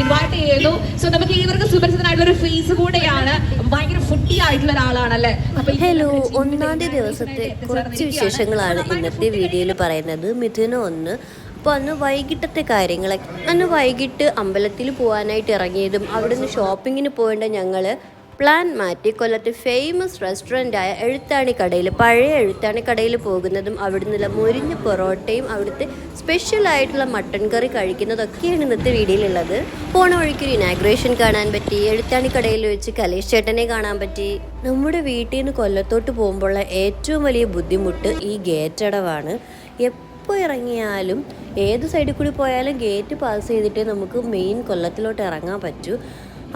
Invite ചെയ്യുന്നു so നമുക്ക് ഇവർക്ക് സുപരിചിതനായിട്ടുള്ള ഒരു ഫേസ് കൂടെയാണ്. ഭയങ്കര ഫുഡി ആയിട്ടുള്ള ഒരാളാണല്ലേ? അപ്പൊ ഹലോ ഒന്നാമത്തെ ഒന്നാം ദിവസത്തെ കുറച്ച് വിശേഷങ്ങളാണ് ഇന്നത്തെ വീഡിയോയിൽ പറയുന്നത്. മിഥുന ഒന്ന്. അപ്പോൾ അന്ന് വൈകിട്ടത്തെ കാര്യങ്ങളൊക്കെ അന്ന് വൈകിട്ട് അമ്പലത്തിൽ പോകാനായിട്ട് ഇറങ്ങിയതും അവിടുന്ന് ഷോപ്പിങ്ങിന് പോകേണ്ട ഞങ്ങൾ പ്ലാൻ മാറ്റി കൊല്ലത്തെ ഫേമസ് റെസ്റ്റോറന്റായ എഴുത്താണി കടയിൽ പഴയ എഴുത്താണി കടയിൽ പോകുന്നതും അവിടുന്നുള്ള മുരിഞ്ഞ പൊറോട്ടയും അവിടുത്തെ സ്പെഷ്യൽ ആയിട്ടുള്ള മട്ടൺ കറി കഴിക്കുന്നതൊക്കെയാണ് ഇന്നത്തെ വീഡിയോയിലുള്ളത് പോണ വഴിക്ക് ഒരു ഇനാഗ്രേഷൻ കാണാൻ പറ്റി എഴുത്താണി കടയിൽ വെച്ച് കലേഷ് ചേട്ടനെ കാണാൻ പറ്റി. നമ്മുടെ വീട്ടിൽ നിന്ന് കൊല്ലത്തോട്ട് പോകുമ്പോഴുള്ള ഏറ്റവും വലിയ ബുദ്ധിമുട്ട് ഈ ഗേറ്റ് അടവാണ്. എപ്പോൾ ഇറങ്ങിയാലും ഏത് സൈഡിൽ കൂടി പോയാലും ഗേറ്റ് പാസ് ചെയ്തിട്ടേ നമുക്ക് മെയിൻ കൊല്ലത്തിലോട്ട് ഇറങ്ങാൻ പറ്റൂ.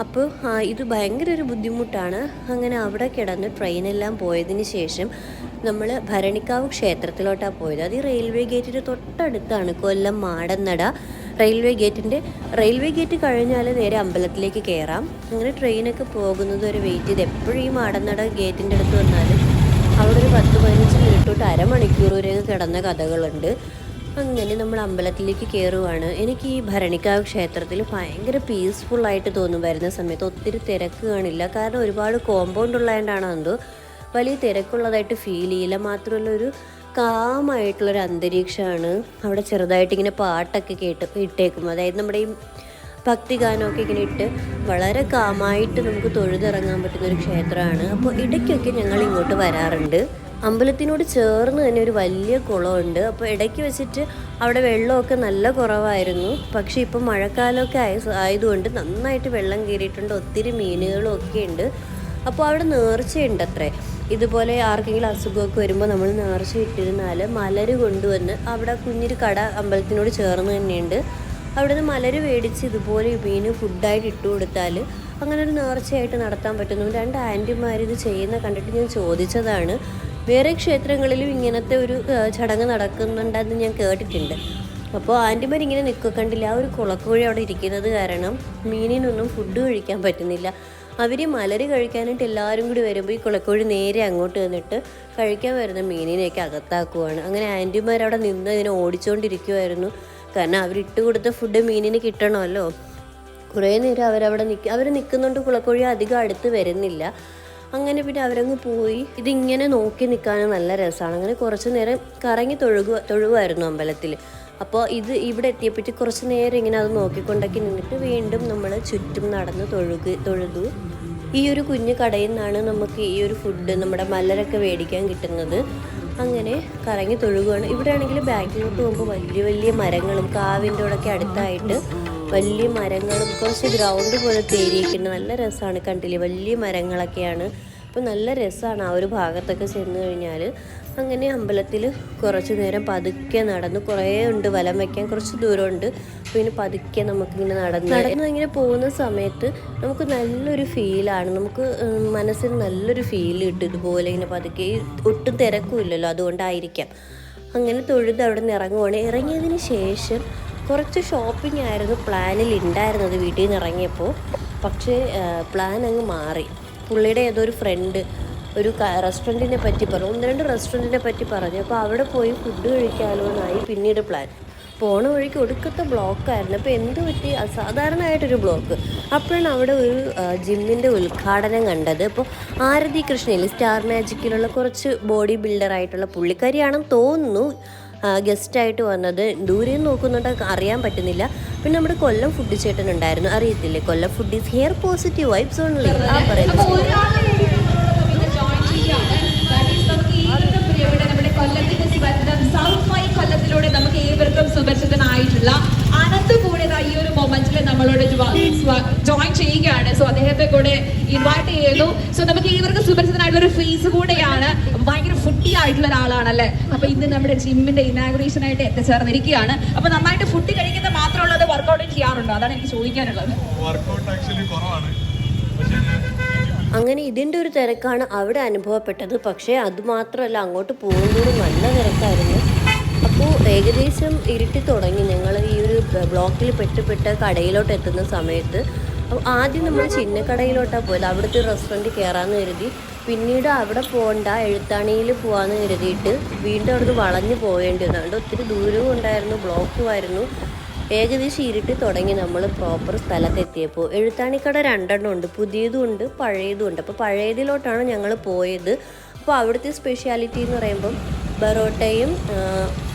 അപ്പോൾ ഇത് ഭയങ്കര ഒരു ബുദ്ധിമുട്ടാണ്. അങ്ങനെ അവിടെ കിടന്ന് ട്രെയിനെല്ലാം പോയതിന് ശേഷം നമ്മൾ ഭരണിക്കാവ് ക്ഷേത്രത്തിലോട്ടാണ് പോയത്. അത് ഈ റെയിൽവേ ഗേറ്റിന്റെ തൊട്ടടുത്താണ് കൊല്ലം മാടന്നട. റെയിൽവേ ഗേറ്റിന്റെ റെയിൽവേ ഗേറ്റ് കഴിഞ്ഞാൽ നേരെ അമ്പലത്തിലേക്ക് കയറാം അങ്ങനെ ട്രെയിനൊക്കെ പോകുന്നത് വരെ വെയിറ്റ് ചെയ്ത് എപ്പോഴും ഈ മാടന്നട ഗേറ്റിന്റെ അടുത്ത് വന്നാലും അവിടെ ഒരു പത്ത് പതിനഞ്ച് മിനിറ്റ് തൊട്ട് അരമണിക്കൂർ വരെ കിടന്ന കഥകളുണ്ട്. അങ്ങനെ നമ്മൾ അമ്പലത്തിലേക്ക് കയറുവാണ്. എനിക്ക് ഈ ഭരണിക്കാവ് ക്ഷേത്രത്തിൽ ഭയങ്കര പീസ്ഫുള്ളായിട്ട് തോന്നും. വരുന്ന സമയത്ത് ഒത്തിരി തിരക്ക് കാണില്ല. കാരണം ഒരുപാട് കോമ്പൗണ്ട് ഉള്ളതുകൊണ്ടാണ് എന്തോ വലിയ തിരക്കുള്ളതായിട്ട് ഫീൽ ചെയ്യില്ല. മാത്രമല്ല ഒരു കാമായിട്ടുള്ളൊരു അന്തരീക്ഷമാണ്. അവിടെ ചെറുതായിട്ട് ഇങ്ങനെ പാട്ടൊക്കെ കേട്ട് ഇട്ടേക്കും അതായത് നമ്മുടെ ഈ ഭക്തിഗാനമൊക്കെ ഇങ്ങനെ ഇട്ട് വളരെ കാമായിട്ട് നമുക്ക് തൊഴുതിറങ്ങാൻ പറ്റുന്ന ഒരു ക്ഷേത്രമാണ്. അപ്പോൾ ഇടയ്ക്കൊക്കെ ഞങ്ങൾ ഇങ്ങോട്ട് വരാറുണ്ട്. അമ്പലത്തിനോട് ചേർന്ന് തന്നെ ഒരു വലിയ കുളമുണ്ട്. അപ്പോൾ ഇടയ്ക്ക് വെച്ചിട്ട് അവിടെ വെള്ളമൊക്കെ നല്ല കുറവായിരുന്നു. പക്ഷേ ഇപ്പം മഴക്കാലമൊക്കെ ആയ ആയതുകൊണ്ട് നന്നായിട്ട് വെള്ളം കയറിയിട്ടുണ്ട്. ഒത്തിരി മീനുകളും ഒക്കെ ഉണ്ട്. അപ്പോൾ അവിടെ നേർച്ചയുണ്ട് അത്രേ ഇതുപോലെ ആർക്കെങ്കിലും അസുഖമൊക്കെ വരുമ്പോൾ നമ്മൾ നേർച്ച ഇട്ടിരുന്നാൽ മലര് കൊണ്ടുവന്ന് അവിടെ കുഞ്ഞൊരു കട അമ്പലത്തിനോട് ചേർന്ന് തന്നെയുണ്ട്. അവിടെ നിന്ന് മലര് മേടിച്ച് ഇതുപോലെ മീന് ഫുഡായിട്ട് ഇട്ട് കൊടുത്താൽ അങ്ങനെ ഒരു നേർച്ചയായിട്ട് നടത്താൻ പറ്റുന്നു. രണ്ട് ആന്റിമാർ ഇത് ചെയ്യുന്ന കണ്ടിട്ട് ഞാൻ ചോദിച്ചതാണ് വേറെ ക്ഷേത്രങ്ങളിലും ഇങ്ങനത്തെ ഒരു ചടങ്ങ് നടക്കുന്നുണ്ടെന്ന് ഞാൻ കേട്ടിട്ടുണ്ട്. അപ്പോൾ ആന്റിമാർ ഇങ്ങനെ നിൽക്കുക കണ്ടില്ല ആ ഒരു കുളക്കോഴി അവിടെ ഇരിക്കുന്നത് കാരണം മീനിനൊന്നും ഫുഡ് കഴിക്കാൻ പറ്റുന്നില്ല. അവർ മലര് കഴിക്കാനായിട്ട് എല്ലാവരും കൂടി വരുമ്പോൾ ഈ കുളക്കോഴി നേരെ അങ്ങോട്ട് വന്നിട്ട് കഴിക്കാൻ വരുന്ന മീനിനെയൊക്കെ അകത്താക്കുവാണ്. അങ്ങനെ ആന്റിമാർ അവിടെ നിന്ന് ഇതിനെ ഓടിച്ചുകൊണ്ടിരിക്കുമായിരുന്നു കാരണം അവരിട്ട് കൊടുത്ത ഫുഡ് മീനിന് കിട്ടണമല്ലോ. കുറേ നേരം അവരവിടെ നിൽക്കുക അവർ നിൽക്കുന്നുണ്ട് കുളക്കോഴി അധികം അടുത്ത് വരുന്നില്ല. അങ്ങനെ പിന്നെ അവരങ്ങ് പോയി. ഇതിങ്ങനെ നോക്കി നിൽക്കാനും നല്ല രസമാണ് അങ്ങനെ കുറച്ച് നേരം കറങ്ങി തൊഴുക തൊഴുവായിരുന്നു അമ്പലത്തിൽ അപ്പോൾ ഇത് ഇവിടെ എത്തിയപ്പോഴത്തെ കുറച്ച് നേരം ഇങ്ങനെ അത് നോക്കിക്കൊണ്ടൊക്കെ നിന്നിട്ട് വീണ്ടും നമ്മൾ ചുറ്റും നടന്ന് തൊഴുക തൊഴുതു. ഈ ഒരു കുഞ്ഞു കടയിൽ നിന്നാണ് നമുക്ക് ഈ ഒരു ഫുഡ് നമ്മുടെ മലരൊക്കെ മേടിക്കാൻ കിട്ടുന്നത്. അങ്ങനെ കറങ്ങി തൊഴുകയാണ്. ഇവിടെ ആണെങ്കിൽ ബാക്കിലോട്ട് പോകുമ്പോൾ വലിയ വലിയ മരങ്ങളും കാവിന്റെ കൂടെയൊക്കെ അടുത്തായിട്ട് വലിയ മരങ്ങളും കുറച്ച് ഗ്രൗണ്ട് പോലെ തേരിയിട്ടുണ്ട്. നല്ല രസമാണ് കണ്ടില്ലേ? വലിയ മരങ്ങളൊക്കെയാണ്. അപ്പോൾ നല്ല രസമാണ് ആ ഒരു ഭാഗത്തൊക്കെ ചെന്ന് കഴിഞ്ഞാൽ അങ്ങനെ അമ്പലത്തിൽ കുറച്ച് നേരം പതുക്കെ നടന്നു. കുറേ ഉണ്ട് വലം വയ്ക്കാൻ കുറച്ച് ദൂരമുണ്ട്. പിന്നെ പതുക്കെ നമുക്കിങ്ങനെ നടന്ന് നടന്ന് ഇങ്ങനെ പോകുന്ന സമയത്ത് നമുക്ക് നല്ലൊരു ഫീലാണ് നമുക്ക് മനസ്സിന് നല്ലൊരു ഫീൽ കിട്ടും ഇതുപോലെ ഇങ്ങനെ പതുക്കെ. ഒട്ടും തിരക്കുമില്ലല്ലോ അതുകൊണ്ടായിരിക്കാം. അങ്ങനെ തൊഴുത് അവിടെ നിന്ന് ഇറങ്ങുവാണ്. ഇറങ്ങിയതിന് ശേഷം കുറച്ച് ഷോപ്പിംഗ് ആയിരുന്നു. പ്ലാനിൽ ഉണ്ടായിരുന്നത് വീട്ടിൽ നിന്ന് ഇറങ്ങിയപ്പോൾ. പക്ഷേ പ്ലാൻ അങ്ങ് മാറി. പുള്ളിയുടെ ഏതോ ഒരു ഫ്രണ്ട് ഒരു റെസ്റ്റോറന്റിനെ പറ്റി പറഞ്ഞു. ഒന്ന് രണ്ട് റെസ്റ്റോറന്റിനെ പറ്റി പറഞ്ഞു. അപ്പോൾ അവിടെ പോയി ഫുഡ് കഴിക്കാനോ എന്നായി പിന്നീട് പ്ലാൻ പോണ വഴിക്ക് ഒടുക്കത്തെ ബ്ലോക്കായിരുന്നു അപ്പോൾ എന്ത് പറ്റി? അസാധാരണമായിട്ടൊരു ബ്ലോക്ക് അപ്പോഴാണ് അവിടെ ഒരു ജിമ്മിന്റെ ഉദ്ഘാടനം കണ്ടത്. അപ്പോൾ ആരതി കൃഷ്ണയിൽ സ്റ്റാർ മാജിക്കിലുള്ള കുറച്ച് ബോഡി ബിൽഡറായിട്ടുള്ള പുള്ളിക്കാരിയാണെന്ന് തോന്നുന്നു. ഗസ്റ്റായിട്ട് വന്നത്. ദൂരെ നോക്കുന്നുണ്ട്. അറിയാൻ പറ്റുന്നില്ല. പിന്നെ നമ്മുടെ കൊല്ലം ഫുഡ് ചേട്ടൻ ഉണ്ടായിരുന്നു. അറിയത്തില്ലേ? Kollam food is here positive vibes only ആ പറയുന്നത് കൊല്ലത്തിലൂടെ നമുക്ക് ഏവർക്കും സുപരിചിതനായിട്ടുള്ള അനന്ത് കൂടെ ദാ ഈ ഒരു മൊമെന്റിൽ നമ്മളോട് ജോയിൻ ചെയ്യുകയാണ്. സോ അദ്ദേഹത്തെ കൂടെ ഇൻവൈറ്റ് ചെയ്യുന്നു സോ നമുക്ക് ഏവർക്കും സുപരിചിതനായിട്ടുള്ള ഒരു ഫേസ് കൂടെയാണ്. ഭയങ്കര ഫുഡി ആയിട്ടുള്ള ഒരാളാണല്ലേ? അപ്പൊ ഇന്ന് നമ്മുടെ ജിമ്മിന്റെ ഇനാഗ്രേഷൻ ആയിട്ട് എത്തിച്ചേർന്നിരിക്കുകയാണ്. അപ്പൊ നന്നായിട്ട് ഫുഡ് കഴിക്കുന്നത് മാത്രമുള്ളത് വർക്കൗട്ട് ചെയ്യാറുണ്ടോ? അതാണ് എനിക്ക് ചോദിക്കാനുള്ളത്. വർക്കൗട്ട് ആക്ച്വലി കുറവാണ്. അങ്ങനെ ഇതിന്റെ ഒരു തിരക്കാണ് അവിടെ അനുഭവപ്പെട്ടത്. പക്ഷേ അതുമാത്രമല്ല അങ്ങോട്ട് പോകുന്നതും നല്ല തിരക്കായിരുന്നു. ഏകദേശം ഇരുട്ടി തുടങ്ങി. ഞങ്ങൾ ഈ ഒരു ബ്ലോക്കിൽ പെട്ടുപെട്ട കടയിലോട്ട് എത്തുന്ന സമയത്ത് അപ്പോൾ ആദ്യം നമ്മൾ ചിന്നക്കടയിലോട്ടാണ് പോയത്. അവിടുത്തെ റെസ്റ്റോറന്റ് കയറാമെന്ന് കരുതി. പിന്നീട് അവിടെ പോകണ്ട എഴുത്താണിയിൽ പോകാമെന്ന് കരുതിയിട്ട് വീണ്ടും അവിടുന്ന് വളഞ്ഞു പോകേണ്ടി വന്നു. അതുകൊണ്ട് ഒത്തിരി ദൂരവും ഉണ്ടായിരുന്നു ബ്ലോക്കുമായിരുന്നു ഏകദേശം ഇരുട്ടി തുടങ്ങി നമ്മൾ പ്രോപ്പർ സ്ഥലത്തെത്തിയപ്പോൾ എഴുത്താണിക്കട രണ്ടെണ്ണം ഉണ്ട്. പുതിയതും ഉണ്ട് പഴയതും ഉണ്ട്. അപ്പോൾ പഴയതിലോട്ടാണ് ഞങ്ങൾ പോയത്. അപ്പോൾ അവിടുത്തെ സ്പെഷ്യാലിറ്റി എന്ന് പറയുമ്പം ബറോട്ടയും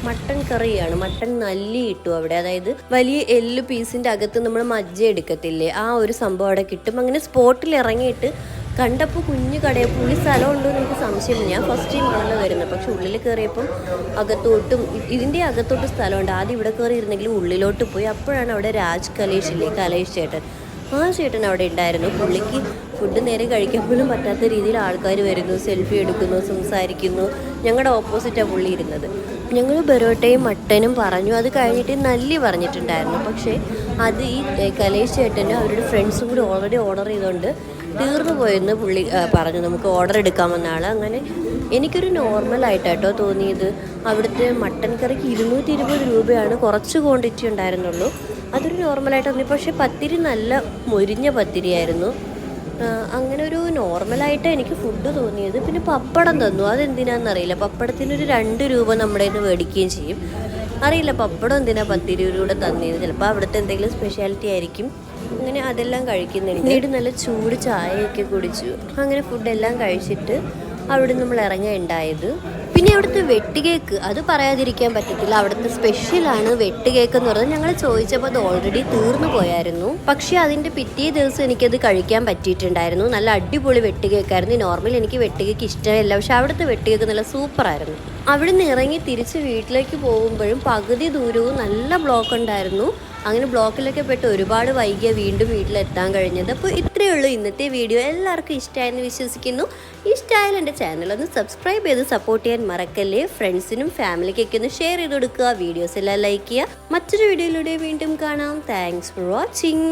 മട്ടൺ കറിയാണ്. മട്ടൺ നല്ലി ഇട്ടു അവിടെ. അതായത് വലിയ എല്ല് പീസിന്റെ അകത്ത് നമ്മൾ മജ്ജ എടുക്കത്തില്ലേ? ആ ഒരു സംഭവം അവിടെ കിട്ടും. അങ്ങനെ സ്പോട്ടിൽ ഇറങ്ങിയിട്ട് കണ്ടപ്പോൾ കുഞ്ഞു കടയെ പുള്ളി സ്ഥലം ഉണ്ടോ എന്ന് എനിക്ക് സംശയം ഞാൻ ഫസ്റ്റ് ടൈം ആണല്ലോ വരുന്നത്. പക്ഷെ ഉള്ളിൽ കയറിയപ്പം അകത്തോട്ടും ഇതിന്റെ അകത്തോട്ട് സ്ഥലമുണ്ട്. ആദ്യം ഇവിടെ കയറി ഇരുന്നെങ്കിൽ ഉള്ളിലോട്ട് പോയി. അപ്പോഴാണ് അവിടെ രാജ് കലേഷ് ഇല്ലേ? കലേഷ് ചേട്ടൻ. ആ ചേട്ടൻ അവിടെ ഉണ്ടായിരുന്നു. പുള്ളിക്ക് ഫുഡ് നേരെ കഴിക്കാൻ പോലും പറ്റാത്ത രീതിയിൽ ആൾക്കാർ വരുന്നു സെൽഫി എടുക്കുന്നു സംസാരിക്കുന്നു. ഞങ്ങളുടെ ഓപ്പോസിറ്റാണ് പുള്ളി ഇരുന്നത്. ഞങ്ങൾ ബെറോട്ടയും മട്ടനും പറഞ്ഞു. അത് കഴിഞ്ഞിട്ട് നല്ല പറഞ്ഞിട്ടുണ്ടായിരുന്നു. പക്ഷേ അത് ഈ കലേഷ് ചേട്ടനും അവരുടെ ഫ്രണ്ട്സും കൂടി ഓൾറെഡി ഓർഡർ ചെയ്തുകൊണ്ട് തീർന്നു പോയെന്ന് പുള്ളി പറഞ്ഞു. നമുക്ക് ഓർഡർ എടുക്കാമെന്ന ആൾ അങ്ങനെ എനിക്കൊരു നോർമലായിട്ടാട്ടോ തോന്നിയത്. അവിടുത്തെ മട്ടൻ കറിക്ക് ഇരുന്നൂറ്റി ഇരുപത് രൂപയാണ് കുറച്ച് ക്വാണ്ടിറ്റി ഉണ്ടായിരുന്നുള്ളൂ. അതൊരു നോർമലായിട്ട് തോന്നി പക്ഷേ പത്തിരി നല്ല മൊരിഞ്ഞ പത്തിരിയായിരുന്നു. അങ്ങനെ ഒരു നോർമലായിട്ട് എനിക്ക് ഫുഡ് തോന്നിയത്. പിന്നെ പപ്പടം തന്നു. അതെന്തിനാണെന്നറിയില്ല പപ്പടത്തിനൊരു രണ്ട് രൂപ നമ്മുടെ നിന്ന് മേടിക്കുകയും ചെയ്യും. അറിയില്ല പപ്പടം എന്തിനാ പത്ത് കൂടെ തന്നിരുന്നു ചിലപ്പോൾ അവിടുത്തെ എന്തെങ്കിലും സ്പെഷ്യാലിറ്റി ആയിരിക്കും. അങ്ങനെ അതെല്ലാം കഴിക്കുന്നുണ്ട്. പിന്നീട് നല്ല ചൂട് ചായയൊക്കെ കുടിച്ചു. അങ്ങനെ ഫുഡെല്ലാം കഴിച്ചിട്ട് അവിടെ നമ്മൾ ഇറങ്ങുകയുണ്ടായത് പിന്നെ അവിടുത്തെ വെട്ടുകേക്ക് അത് പറയാതിരിക്കാൻ പറ്റത്തില്ല. അവിടുത്തെ സ്പെഷ്യലാണ് വെട്ടുകേക്ക് എന്ന് പറയുന്നത് ഞങ്ങൾ ചോദിച്ചപ്പോൾ അത് ഓൾറെഡി തീർന്നു പോയായിരുന്നു. പക്ഷേ അതിന്റെ പിറ്റേ ദിവസം എനിക്കത് കഴിക്കാൻ പറ്റിയിട്ടുണ്ടായിരുന്നു. നല്ല അടിപൊളി വെട്ടുകേക്കായിരുന്നു. നോർമൽ എനിക്ക് വെട്ടുകേക്ക് ഇഷ്ടമല്ല. പക്ഷെ അവിടുത്തെ വെട്ടുകേക്ക് നല്ല സൂപ്പറായിരുന്നു അവിടെ നിന്ന് ഇറങ്ങി തിരിച്ച് വീട്ടിലേക്ക് പോകുമ്പോഴും പകുതി ദൂരവും നല്ല ബ്ലോക്ക് ഉണ്ടായിരുന്നു. അങ്ങനെ ബ്ലോക്കിലൊക്കെ പെട്ട് ഒരുപാട് വൈകിയ വീണ്ടും വീട്ടിലെത്താൻ കഴിഞ്ഞത്. അപ്പോൾ ഇത്രയേ ഉള്ളൂ ഇന്നത്തെ വീഡിയോ. എല്ലാവർക്കും ഇഷ്ടമായെന്ന് വിശ്വസിക്കുന്നു. ഇഷ്ടമായാലും എന്റെ ചാനലൊന്ന് സബ്സ്ക്രൈബ് ചെയ്ത് സപ്പോർട്ട് ചെയ്യാൻ മറക്കല്ലേ. ഫ്രണ്ട്സിനും ഫാമിലിക്കൊക്കെ ഒന്ന് ഷെയർ ചെയ്ത് കൊടുക്കുക. വീഡിയോസ് എല്ലാം ലൈക്ക് ചെയ്യുക. മറ്റൊരു വീഡിയോയിലൂടെ വീണ്ടും കാണാം. Thanks for watching.